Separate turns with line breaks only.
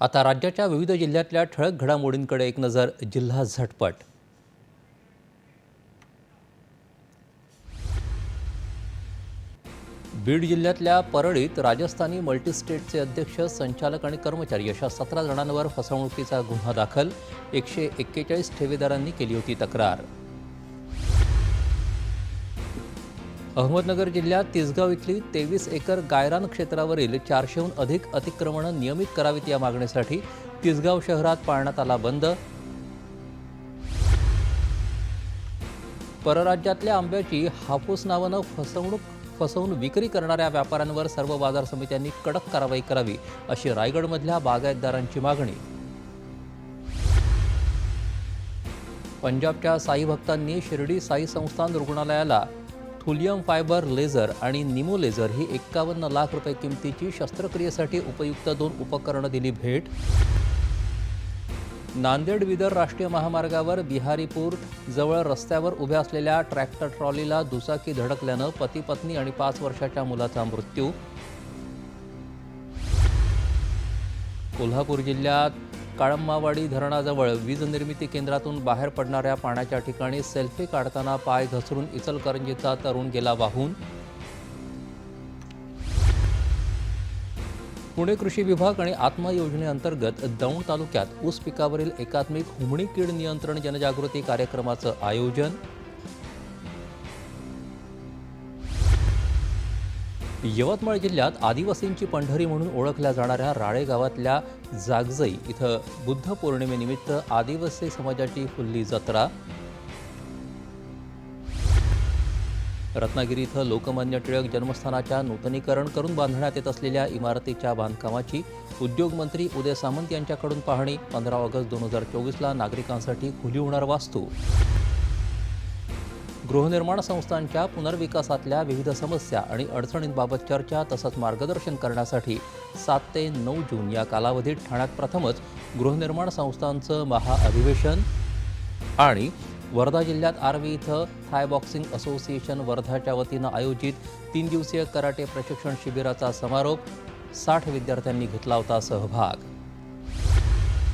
आता राज्याच्या विविध जिल्ह्यातल्या ठळक घडामोडींकडे एक नजर जिल्हा झटपट. बीड जिल्ह्यातल्या परळीत राजस्थानी मल्टीस्टेटचे अध्यक्ष संचालक आणि कर्मचारी अशा सतरा जणांवर फसवणुकीचा गुन्हा दाखल एकशे एक्केचाळीस ठेवीदारांनी केली होती तक्रार. अहमदनगर जिल्ह्यात तिसगाव इथली तेवीस एकर गायरान क्षेत्रावरील चारशेहून अधिक अतिक्रमणं नियमित करावीत या मागणीसाठी तिसगाव शहरात पाळण्यात आला बंद. परराज्यातल्या आंब्याची हापूस नावानं फसवणूक फसवून विक्री करणाऱ्या व्यापाऱ्यांवर सर्व बाजार समित्यांनी कडक कारवाई करावी अशी रायगडमधल्या बागायतदारांची मागणी. पंजाबच्या साई भक्तांनी शिर्डी साई संस्थान रुग्णालयाला थुलियम फायबर लेझर आणि निमो लेझर ही एक्कावन्न लाख रुपये किमतीची शस्त्रक्रियेसाठी उपयुक्त दोन उपकरणं दिली भेट. नांदेड विदर राष्ट्रीय महामार्गावर बिहारीपूर जवळ रस्त्यावर उभ्या असलेल्या ट्रॅक्टर ट्रॉलीला दुचाकी धडकल्यानं पती पत्नी आणि पाच वर्षाच्या मुलाचा मृत्यू. कोल्हापूर जिल्ह्यात काळंबावाडी धरणाजवळ वीज निर्मिती केंद्रातून बाहेर पडणाऱ्या पाण्याच्या ठिकाणी सेल्फी काढताना पाय घसरून इचलकरंजीचा तरुण गेला वाहून. पुणे कृषी विभाग आणि आत्मा योजनेअंतर्गत दौंड तालुक्यात ऊस पिकावरील एकात्मिक हुमणी कीड नियंत्रण जनजागृती कार्यक्रमाचं आयोजन. यवतमाळ जिल्ह्यात आदिवासींची पंढरी म्हणून ओळखल्या जाणाऱ्या राळे गावातल्या जागजई इथं बुद्ध पौर्णिमेनिमित्त आदिवासी समाजाची फुल्ली जत्रा. रत्नागिरी इथं लोकमान्य टिळक जन्मस्थानाच्या नूतनीकरण करून बांधण्यात येत असलेल्या इमारतीच्या बांधकामाची उद्योगमंत्री उदय सामंत यांच्याकडून पाहणी पंधरा ऑगस्ट दोन हजार चोवीसला नागरिकांसाठी खुली होणार वास्तू. गृहनिर्माण संस्थांच्या पुनर्विकासातल्या विविध समस्या आणि अडचणींबाबत चर्चा तसंच मार्गदर्शन करण्यासाठी सात ते नऊ जून या कालावधीत ठाण्यात प्रथमच गृहनिर्माण संस्थांचं महाअधिवेशन आणि वर्धा जिल्ह्यात आर्वी इथं थाय बॉक्सिंग असोसिएशन वर्धाच्या वतीनं आयोजित तीन दिवसीय कराटे प्रशिक्षण शिबिराचा समारोप साठ विद्यार्थ्यांनी घेतला होता सहभाग.